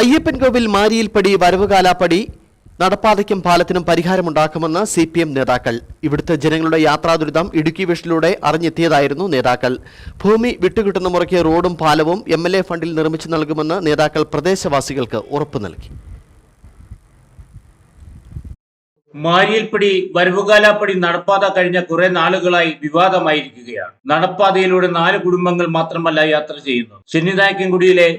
അയ്യപ്പൻകോവിൽ മാരിയിൽപ്പടി വരവുകാലാപ്പടി നടപ്പാതയ്ക്കും പാലത്തിനും പരിഹാരമുണ്ടാക്കുമെന്ന് സി പി എം നേതാക്കൾ. ഇവിടുത്തെ ജനങ്ങളുടെ യാത്രാദുരിതം ഇടുക്കി വിഷനിലൂടെ അറിഞ്ഞെത്തിയതായിരുന്നു നേതാക്കൾ. ഭൂമി വിട്ടുകിട്ടുന്ന മുറയ്ക്ക് റോഡും പാലവും എം എൽ എ ഫണ്ടിൽ നിർമ്മിച്ചു നൽകുമെന്ന് നേതാക്കൾ പ്രദേശവാസികൾക്ക് ഉറപ്പു നൽകി. മാരിയൽപ്പടി വരവുകാലാപ്പടി നടപ്പാത കഴിഞ്ഞ കുറെ നാളുകളായി വിവാദമായിരിക്കുകയാണ്. നടപ്പാതയിലൂടെ നാല് കുടുംബങ്ങൾ മാത്രമല്ല യാത്ര ചെയ്യുന്നു ചെന്നിനായക്കൻകുടിയിലെ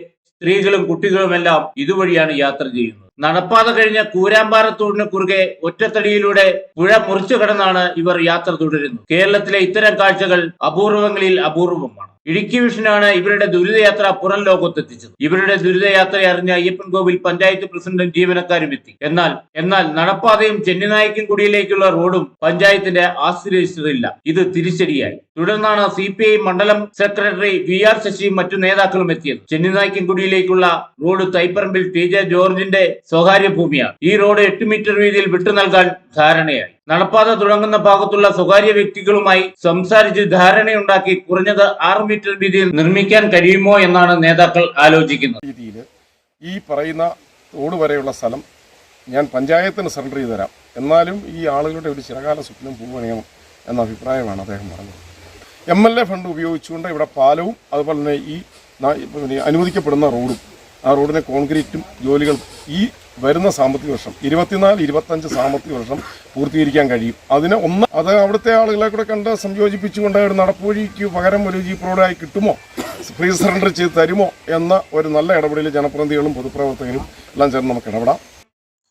സ്ത്രീകളും കുട്ടികളുമെല്ലാം ഇതുവഴിയാണ് യാത്ര ചെയ്യുന്നത്. നടപ്പാത കഴിഞ്ഞ കൂരാമ്പാറത്തൂടിന് കുറുകെ ഒറ്റത്തടിയിലൂടെ പുഴ മുറിച്ചു കടന്നാണ് ഇവർ യാത്ര തുടരുന്നത്. കേരളത്തിലെ ഇത്തരം കാഴ്ചകൾ അപൂർവങ്ങളിൽ അപൂർവമാണ്. ഇടുക്കി വിഷനാണ് ഇവരുടെ ദുരിതയാത്ര പുറം ലോകത്തെത്തിച്ചത്. ഇവരുടെ ദുരിതയാത്ര അറിഞ്ഞ അയ്യപ്പൻകോവിൽ പഞ്ചായത്ത് പ്രസിഡന്റും ജീവനക്കാരും എത്തി. എന്നാൽ എന്നാൽ നടപ്പാതയും ചെന്നിനായ്ക്കൻ കുടിയിലേക്കുള്ള റോഡും പഞ്ചായത്തിന്റെ ആശ്രയിച്ചതില്ല. ഇത് തിരിച്ചടിയായി. തുടർന്നാണ് സി പി ഐ മണ്ഡലം സെക്രട്ടറി വി ആർ ശശിയും മറ്റു നേതാക്കളും എത്തിയത്. ചെന്നിനായ്ക്കൻ കുടിയിലേക്കുള്ള റോഡ് തൈപ്പറമ്പിൽ ടി ജെ ജോർജിന്റെ സ്വകാര്യ ഭൂമിയാണ്. ഈ റോഡ് എട്ട് മീറ്റർ വീതിയിൽ വിട്ടു നൽകാൻ ധാരണയായി. നടപ്പാത തുടങ്ങുന്ന ഭാഗത്തുള്ള സ്വകാര്യ വ്യക്തികളുമായി സംസാരിച്ച് ധാരണയുണ്ടാക്കി കുറഞ്ഞത് ആറ് മീറ്റർ വീതിയിൽ നിർമ്മിക്കാൻ കഴിയുമോ എന്നാണ് നേതാക്കൾ ആലോചിക്കുന്നത്. രീതിയിൽ ഈ പറയുന്ന റോഡ് വരെയുള്ള സ്ഥലം ഞാൻ പഞ്ചായത്തിന് സറണ്ടർ ചെയ്ത് തരാം. എന്നാലും ഈ ആളുകളുടെ ഒരു ചിരകാല സ്വപ്നം പൂവണിയണം എന്ന അഭിപ്രായമാണ് അദ്ദേഹം പറഞ്ഞത്. എം എൽ എ ഫണ്ട് ഉപയോഗിച്ചുകൊണ്ട് ഇവിടെ പാലവും അതുപോലെ തന്നെ ഈ അനുവദിക്കപ്പെടുന്ന റോഡും ആ റോഡിനെ കോൺക്രീറ്റും ജോലികളും ഈ വരുന്ന സാമ്പത്തിക വർഷം ഇരുപത്തിനാല് ഇരുപത്തഞ്ച് സാമ്പത്തിക വർഷം പൂർത്തീകരിക്കാൻ കഴിയും. അതിന് ഒന്ന് അത് അവിടുത്തെ ആളുകളെ കൂടെ കണ്ട് സംയോജിപ്പിച്ചുകൊണ്ട് ഒരു നടപ്പുവഴിക്ക് പകരം ഒരു ജീപ്പ് റോഡായി കിട്ടുമോ? ഫ്രീ സറണ്ടർ ചെയ്ത് തരുമോ? എന്ന ഒരു നല്ല ഇടപെടലിൽ ജനപ്രതിനിധികളും പൊതുപ്രവർത്തകരും എല്ലാം ചേർന്ന് നമുക്ക് ഇടപെടാം.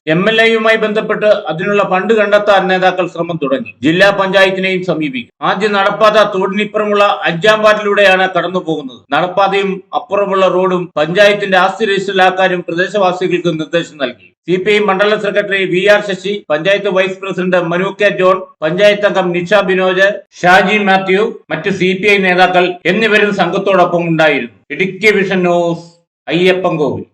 എം എൽ എയുമായി ബന്ധപ്പെട്ട് അതിനുള്ള ഫണ്ട് കണ്ടെത്താൻ നേതാക്കൾ ശ്രമം തുടങ്ങി. ജില്ലാ പഞ്ചായത്തിനെയും സമീപിക്കും. ആദ്യം നടപ്പാത തോടിനിപ്പുറമുള്ള അഞ്ചാം വാർഡിലൂടെയാണ് കടന്നു പോകുന്നത് നടപ്പാതയും അപ്പുറമുള്ള റോഡും പഞ്ചായത്തിന്റെ ആസ്തി രജിസ്റ്ററിലാക്കാനും പ്രദേശവാസികൾക്ക് നിർദ്ദേശം നൽകി. സി പി ഐ മണ്ഡലം secretary V R Sasi panchayat vice president Manu K John panchayat അംഗം നിഷ ബിനോജ് ഷാജി മാത്യു മറ്റ് സി നേതാക്കൾ എന്നിവരും സംഘത്തോടൊപ്പം ഉണ്ടായിരുന്നു. Idukki vision news Ayyappancoil